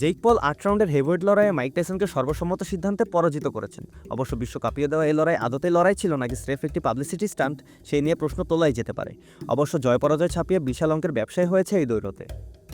Jake পল আট রাউন্ডের হেভওয়েট লড়াইয়ে মাইক টাইসনকে সর্বসম্মত সিদ্ধান্তে পরাজিত করেছেন। অবশ্য বিশ্ব কাঁপিয়ে দেওয়া এই লড়াই আদতে লড়াই ছিল নাকি স্রেফ একটি পাবলিসিটি স্টান্ট, সেই নিয়ে প্রশ্ন তোলাই যেতে পারে। অবশ্য জয় পরাজয় ছাপিয়ে বিশাল অঙ্কের ব্যবসায় হয়েছে এই দৈরতে।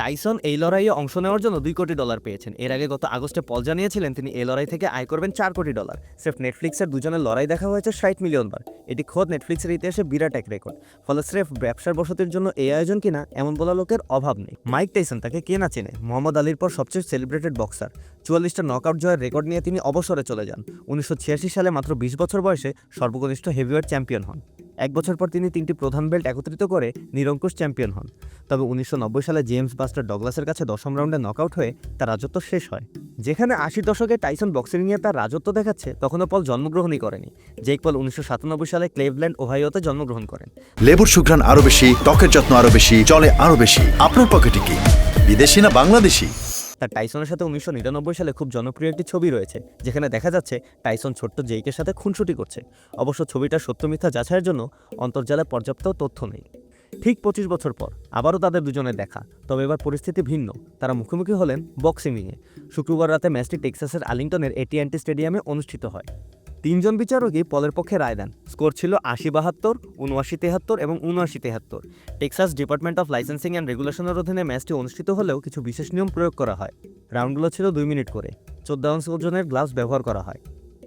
টাইসন এই লড়াইয়ে অংশ নেওয়ার জন্য দুই কোটি ডলার পেয়েছেন। এর আগে গত আগস্টে পল জানিয়েছিলেন তিনি এই লড়াই থেকে আয় করবেন চার কোটি ডলার। স্রেফ নেটফ্লিক্সের দুজনের লড়াই দেখা হয়েছে ষাট মিলিয়ন বার। এটি খোদ নেটফ্লিক্সের ইতিহাসে বিরাট এক রেকর্ড। ফলে স্রেফ ব্যবসার বসতির জন্য এই আয়োজন কিনা এমন বলা লোকের অভাব নেই। মাইক টাইসন তাকে কে না চেনে? মোহাম্মদ আলীর পর সবচেয়ে সেলিব্রেটেড বক্সার। চুয়াল্লিশটা নকআউট জয়ের রেকর্ড নিয়ে তিনি অবসরে চলে যান। উনিশশো ছিয়াশি সালে মাত্র বিশ বছর বয়সে সর্বকনিষ্ঠ হেভিওয়েট চ্যাম্পিয়ন হন। এক বছর পর তিনি তিনটি প্রধান বেল্ট একত্রিত করে নিরঙ্কুশ চ্যাম্পিয়ন হন। তবে উনিশশো নব্বই সালে জেমস বাস্টার ডগলাসের কাছে দশম রাউন্ডে নকআউট হয়ে তার রাজত্ব শেষ হয়। যেখানে আশির দশকে টাইসন বক্সিংয়ে তার রাজত্ব দেখাচ্ছে, তখনও পল জন্মগ্রহণই করেনি। জেক পল উনিশশো সাতানব্বই সালে ক্লেভল্যান্ড, ওহাইওতে জন্মগ্রহণ করেন। লেবুর সুঘ্রাণ আরও বেশি, ত্বকের যত্ন আরও বেশি চলে আরও বেশি। আপনার পকেটে কি বিদেশি না বাংলাদেশি? তার টাইসনের সাথে উনিশশো নিরানব্বই সালে খুব জনপ্রিয় একটি ছবি রয়েছে, যেখানে দেখা যাচ্ছে টাইসন ছোট্ট জেইকের সাথে খুনসুটি করছে। অবশ্য ছবিটা সত্য মিথ্যা যাচাইয়ের জন্য অন্তর্জালে পর্যাপ্ত তথ্য নেই। ঠিক পঁচিশ বছর পর আবারও তাদের দুজনে দেখা, তবে এবার পরিস্থিতি ভিন্ন। তারা মুখোমুখি হলেন বক্সিংয়ে। শুক্রবার রাতে ম্যাচটি টেক্সাসের আলিংটনের এটিএনটি স্টেডিয়ামে অনুষ্ঠিত হয়। তিনজন বিচারকই পলের পক্ষে রায় দেন। স্কোর ছিল আশি বাহাত্তর, উনআশি তেহাত্তর এবং উনআশি তেহাত্তর। Texas department of licensing and রেগুলেশনের অধীনে ম্যাচটি অনুষ্ঠিত হলেও কিছু বিশেষ নিয়ম প্রয়োগ করা হয়। রাউন্ডগুলো ছিল দুই মিনিট করে। চোদ্দ আউন্স ওজনের গ্লাভস ব্যবহার করা হয়,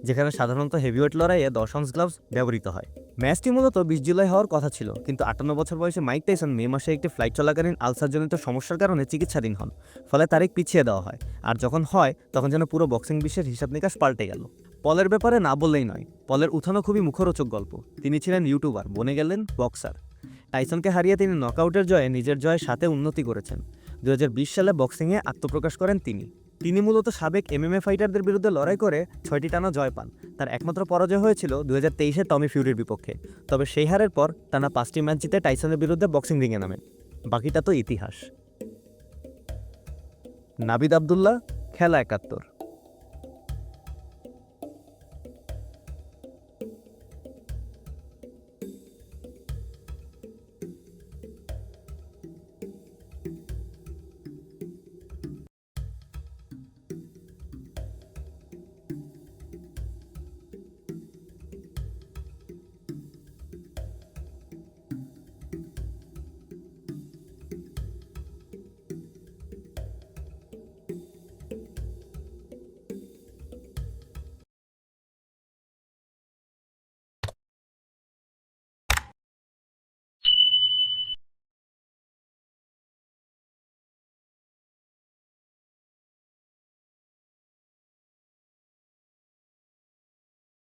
যেখানে সাধারণত হেভিওয়েট লড়াইয়ে দশ আউন্স গ্লাভস ব্যবহৃত হয়। ম্যাচটি মূলত বিশ জুলাই হওয়ার কথা ছিল, কিন্তু আটান্ন বছর বয়সে মাইক টাইসন মে মাসে একটি ফ্লাইট চলাকালীন আলসারজনিত সমস্যার কারণে চিকিৎসাধীন হন, ফলে তারিখ পিছিয়ে দেওয়া হয়। আর যখন হয়, তখন যেন পুরো বক্সিং বিশ্বের হিসাব নিকাশ পাল্টে গেল। পলের ব্যাপারে না বললেই নয়। পলের উঠানো খুবই মুখরোচক গল্প। তিনি ছিলেন ইউটিউবার, বনে গেলেন বক্সার। টাইসনকে হারিয়ে তিনি নকআউটের জয়ে নিজের জয়ের সাথে উন্নতি করেছেন। দু হাজার বিশ সালে বক্সিংয়ে আত্মপ্রকাশ করেন তিনি। তিনি মূলত সাবেক এমএমএ ফাইটারদের বিরুদ্ধে লড়াই করে ছয়টি টানা জয় পান। তার একমাত্র পরাজয় হয়েছিল দু হাজার তেইশে টমি ফিউরির বিপক্ষে। তবে সেই হারের পর টানা পাঁচটি ম্যাচ জিতে টাইসনের বিরুদ্ধে বক্সিং রিংয়ে নামেন। বাকিটা তো ইতিহাস। নাবিদ আবদুল্লাহ, খেলা একাত্তর।